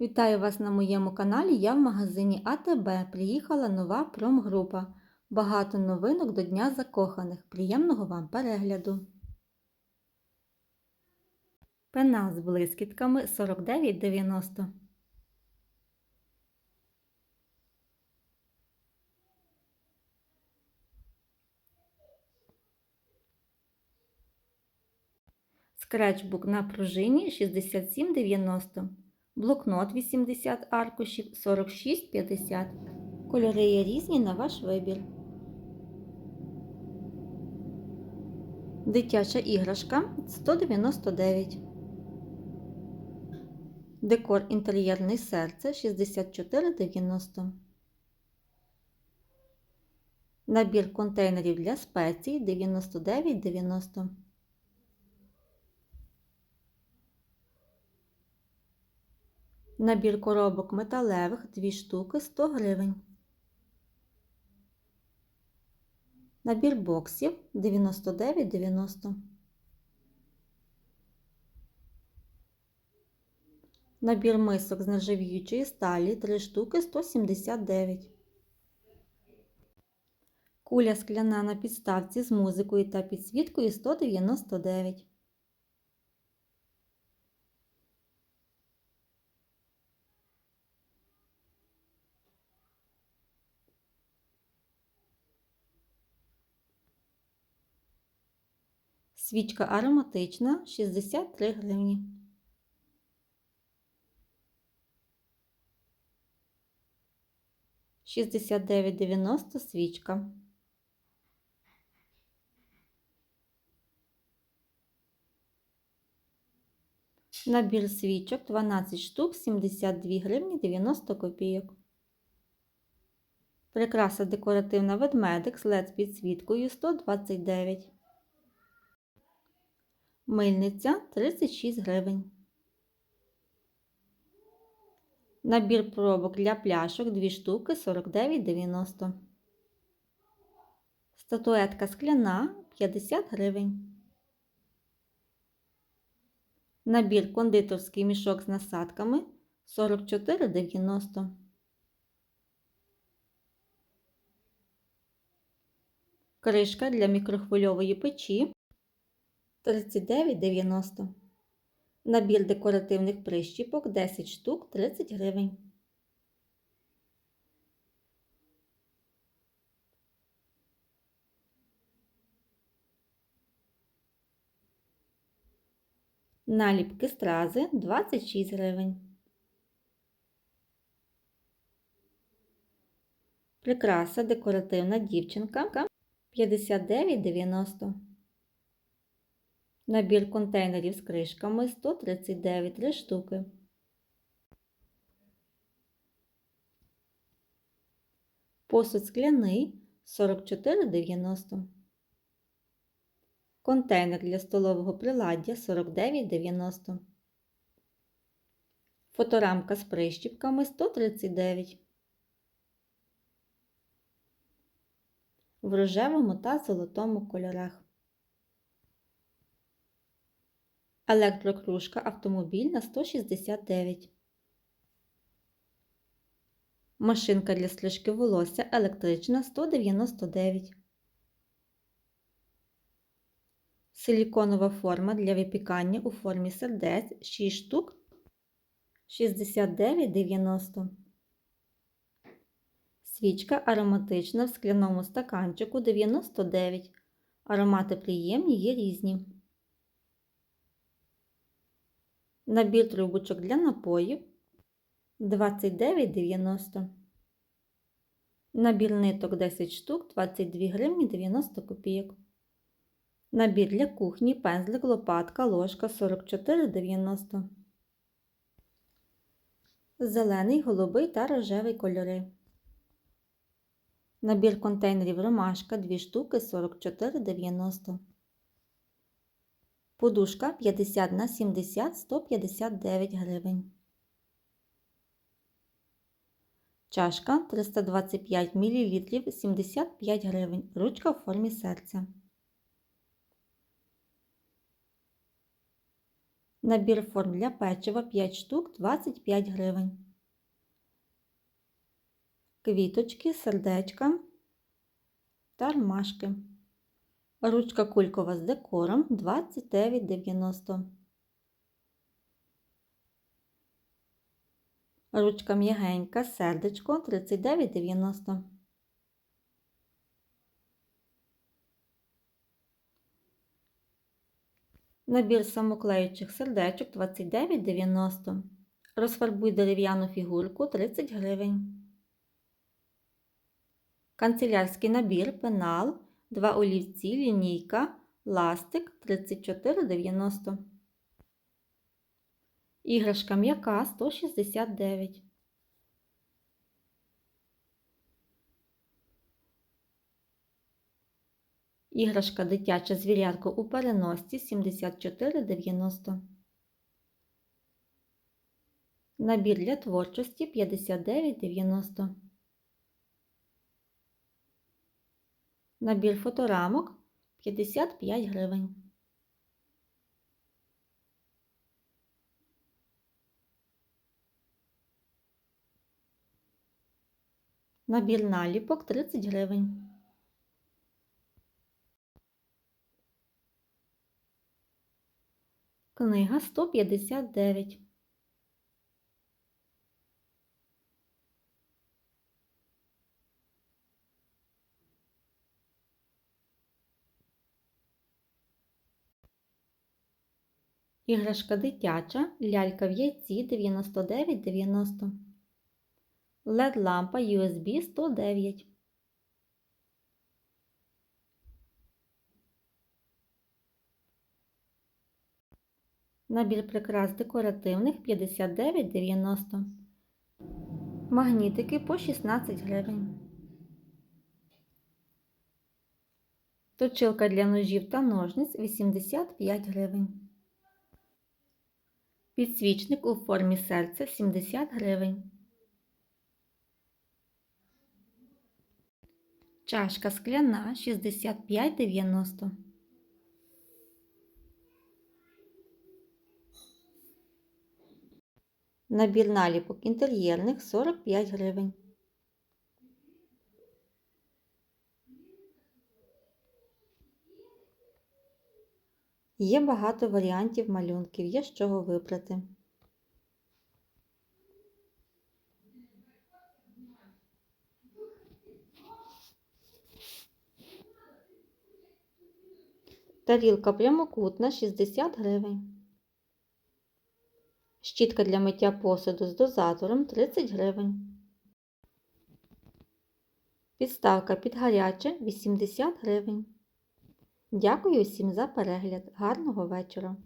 Вітаю вас на моєму каналі. Я в магазині АТБ. Приїхала нова промгрупа. Багато новинок до Дня Закоханих. Приємного вам перегляду. Пенал з блискітками 49,90. Скретчбук на пружині 67,90. Блокнот 80 аркушів 46,50. Кольори є різні на ваш вибір. Дитяча іграшка 199. Декор інтер'єрний серце 64,90. Набір контейнерів для спецій 99,90. Набір коробок металевих 2 штуки 100 гривень. Набір боксів 99,90. Набір мисок з нержавіючої сталі 3 штуки 179. Куля скляна на підставці з музикою та підсвіткою 199. Свічка ароматична 63 гривні. Шістдесят дев'ять дев'яносто свічка. Набір свічок 12 штук 72 гривні 90 копійок. Прикраса декоративна ведмедик з LED підсвіткою 129 Мильниця 36 гривень. Набір пробок для пляшок 2 штуки 49,90. Статуетка скляна 50 гривень. Набір кондитерський мішок з насадками 44,90. Кришка для мікрохвильової печі 39,90. Набір декоративних прищіпок 10 штук 30 гривень. Наліпки стрази 26 гривень. Прикраса декоративна дівчинка 59,90. Набір контейнерів з кришками 139 3 штуки. Посуд скляний 44,90. Контейнер для столового приладдя 49,90. Фоторамка з прищіпками 139. В рожевому та золотому кольорах. Електрокружка автомобільна 169. Машинка для стрижки волосся електрична 199. Силіконова форма для випікання у формі сердець 6 штук 69,90. Свічка ароматична в скляному стаканчику 99. Аромати приємні є різні. Набір трубочок для напоїв 29,90. Набір ниток 10 штук 22 гривні 90 копійок. Набір для кухні, пензлик, лопатка, ложка 44,90. Зелений, голубий та рожевий кольори. Набір контейнерів ромашка 2 штуки 44,90. Подушка 50 на 70 159 гривень. Чашка 325 мл 75 гривень. Ручка в формі серця. Набір форм для печива 5 штук 25 гривень. Квіточки, сердечка та ромашки. Ручка кулькова з декором 29,90. Ручка м'ягенька, сердечко 39,90. Набір самоклеючих сердечок 29,90. Розфарбуй дерев'яну фігурку 30 гривень. Канцелярський набір, пенал, 2 олівці, лінійка, ластик 34,90. Іграшка м'яка 169. Іграшка дитяча звірятко у переносці 74,90. Набір для творчості 59,90. Набір фоторамок 55 гривень. Набір наліпок 30 гривень. Книга 159. Іграшка дитяча, лялька в яйці 99,90. LED лампа USB 109. Набір прикрас декоративних 59,90. Магнітики по 16 гривень. Точилка для ножів та ножниць 85 гривень. Підсвічник у формі серця 70 гривень. Чашка скляна 65,90. Набір наліпок інтер'єрних 45 гривень. Є багато варіантів малюнків, є з чого вибрати. Тарілка прямокутна 60 гривень. Щітка для миття посуду з дозатором 30 гривень. Підставка під гаряче 80 гривень. Дякую всім за перегляд. Гарного вечора!